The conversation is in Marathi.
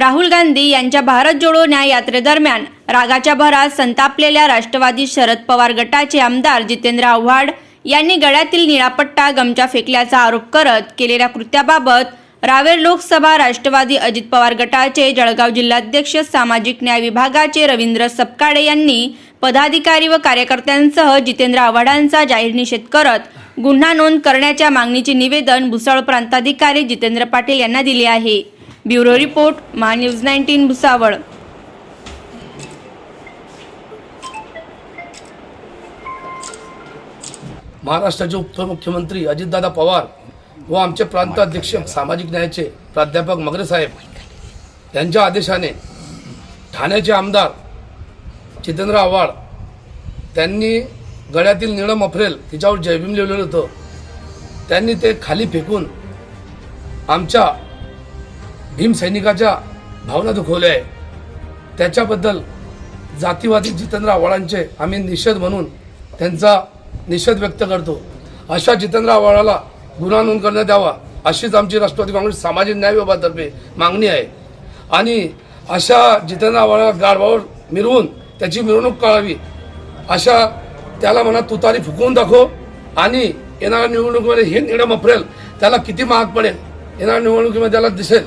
राहुल गांधी यांच्या भारत जोडो न्याय यात्रेदरम्यान रागाच्या भरात संतापलेल्या राष्ट्रवादी शरद पवार गटाचे आमदार जितेंद्र आव्हाड यांनी गळ्यातील निळापट्टा गमचा फेकल्याचा आरोप करत केलेल्या कृत्याबाबत रावेर लोकसभा राष्ट्रवादी अजित पवार गटाचे जळगाव जिल्हाध्यक्ष सामाजिक न्याय विभागाचे रवींद्र सपकाळे यांनी पदाधिकारी व कार्यकर्त्यांसह जितेंद्र आव्हाडांचा जाहीर निषेध करत गुन्हा नोंद करण्याच्या मागणीचे निवेदन भुसळ प्रांताधिकारी जितेंद्र पाटील यांना दिले आहे. ब्युरो रिपोर्ट मा न्यूज नाईन्टीन भुसावळ. महाराष्ट्राचे उपमुख्यमंत्री अजितदादा पवार व आमचे प्रांताध्यक्ष सामाजिक न्यायाचे प्राध्यापक मगरे साहेब यांच्या आदेशाने ठाण्याचे आमदार जितेंद्र आव्हाड त्यांनी गळ्यातील निळम अफरेल तिच्यावर जयभीम लिहिलेलं होतं. त्यांनी ते खाली फेकून आमच्या भीमसैनिकाच्या भावना दुखवल्या आहे त्याच्याबद्दल जातीवादी जितेंद्र आव्हाडांचे आम्ही निषेध म्हणून त्यांचा निषेध व्यक्त करतो. अशा जितेंद्र आव्हाडाला गुन्हा नोंद करण्यात यावा अशीच आमची राष्ट्रवादी काँग्रेस सामाजिक न्याय विभागातर्फे मागणी आहे. आणि अशा जितेंद्र आव्हाडाला गाढवावर मिरवून त्याची मिरवणूक काढावी अशा त्याला म्हणा तुतारी फुकवून दाखव आणि येणाऱ्या निवडणुकीमध्ये हे निर्णय मफरेल त्याला किती महाग पडेल येणाऱ्या निवडणुकीमध्ये त्याला दिसेल.